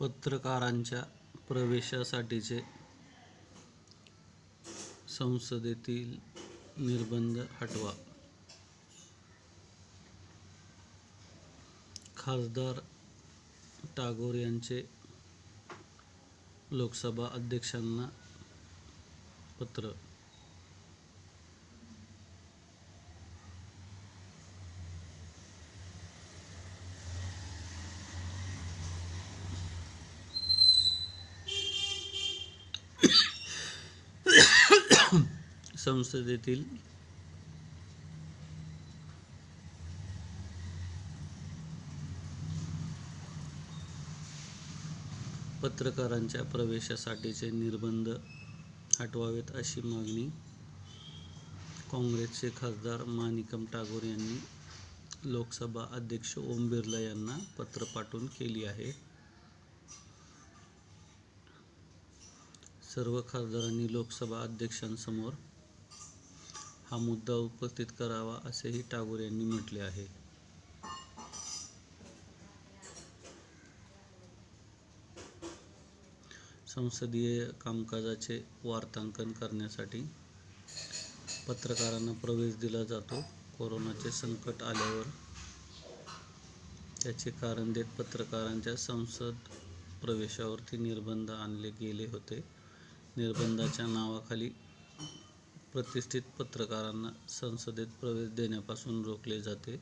पत्रकारांच्या प्रवेशासाठीचे संसदेतील निर्बंध हटवा. खासदार टागोर यांचे लोकसभा अध्यक्षांना पत्र संसदेतील पत्रकारांच्या प्रवेशासाठीचे निर्बंध हटवावेत अशी मागणी काँग्रेसचे खासदार माणिकम टागोर यांनी लोकसभा अध्यक्ष ओम बिर्ला यांना पत्र पाठवून केली आहे. सर्व खासदारांनी लोकसभा अध्यक्षांसमोर हा मुद्दा उपस्थित करावा असेही टागोर यांनी म्हटले आहे. संसदीय कामकाजाचे वार्तांकन करण्यासाठी पत्रकारांना प्रवेश दिला जातो. कोरोनाचे संकट आल्यावर त्याचे कारण देत पत्रकारांच्या संसद प्रवेशावरती निर्बंध आणले गेले होते. निर्बंधाच्या नावाखाली प्रतिष्ठित पत्रकारांना संसदेत प्रवेश देण्यापासून रोखले जाते.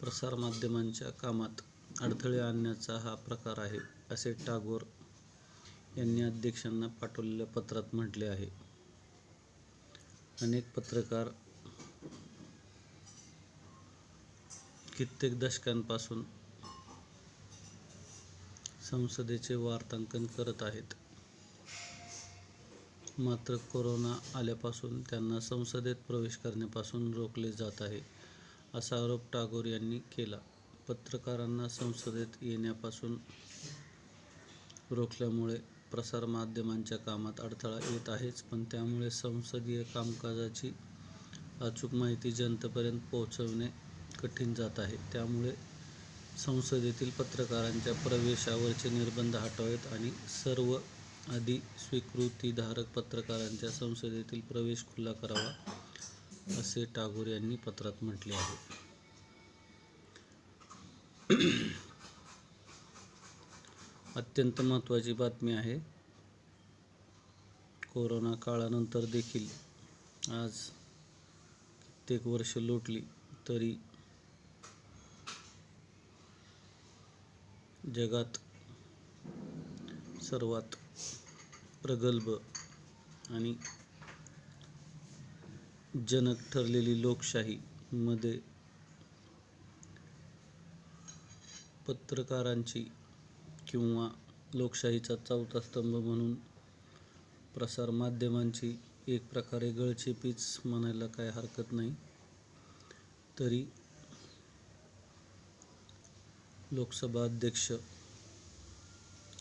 प्रसारमाध्यमांच्या कामात अडथळे आणण्याचा हा प्रकार आहे, असे टागोर यांनी अध्यक्षांना पाठवलेल्या पत्रात म्हटले आहे. अनेक पत्रकार कित्येक दशकांपासून संसदेचे वार्तांकन करत आहेत. मात्र कोरोना आल्यापासून त्यांना संसदेत प्रवेश करण्यापासून रोखले जात आहे, असा आरोप टागोर यांनी केला. पत्रकारांना संसदेत येण्यापासून रोखल्यामुळे प्रसारमाध्यमांच्या कामात अडथळा येत आहेच, पण त्यामुळे संसदीय कामकाजाची अचूक माहिती जनतेपर्यंत पोहोचवणे कठीण जात आहे. त्यामुळे संसदेतील पत्रकारांच्या प्रवेशावरचे निर्बंध हटवावेत आणि सर्व अधिस्वीकृतीधारक पत्रकारांच्या संसदेतील प्रवेश खुला करावा, असे टागोर यांनी पत्रात म्हटले आहे. अत्यंत महत्त्वाची बातमी आहे. कोरोना काळानंतर देखील आज कित्येक वर्ष लोटली तरी जगात सर्वात प्रगल्भ आणि जनक ठरलेली लोकशाही मध्ये पत्रकारांची किंवा लोकशाहीचा चौथा स्तंभ म्हणून प्रसारमाध्यमांची एक प्रकारे गळचेपीच म्हणायला काय हरकत नाही. तरी लोकसभा अध्यक्ष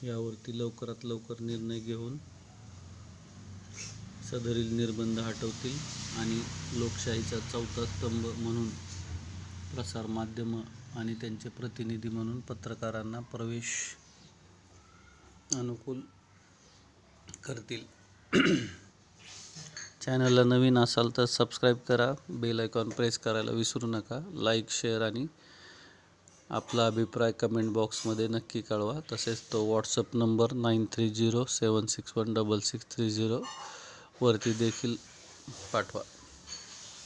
यावरती लवकरात लवकर निर्णय घेऊन सदरील निर्बंध हटवतील आणि लोकशाहीचा चौथा स्तंभ म्हणून प्रसारमाध्यमं आणि त्यांचे प्रतिनिधी म्हणून पत्रकारांना प्रवेश अनुकूल करतील. चॅनलला नवीन असाल तर सबस्क्राईब करा, बेल आयकॉन प्रेस करायला विसरू नका. लाईक, शेअर आणि आपला अभिप्राय कमेंट बॉक्समध्ये नक्की कळवा. तसेच तो WhatsApp number nine three zero seven six one double six three zero वरती देखील पाठवा.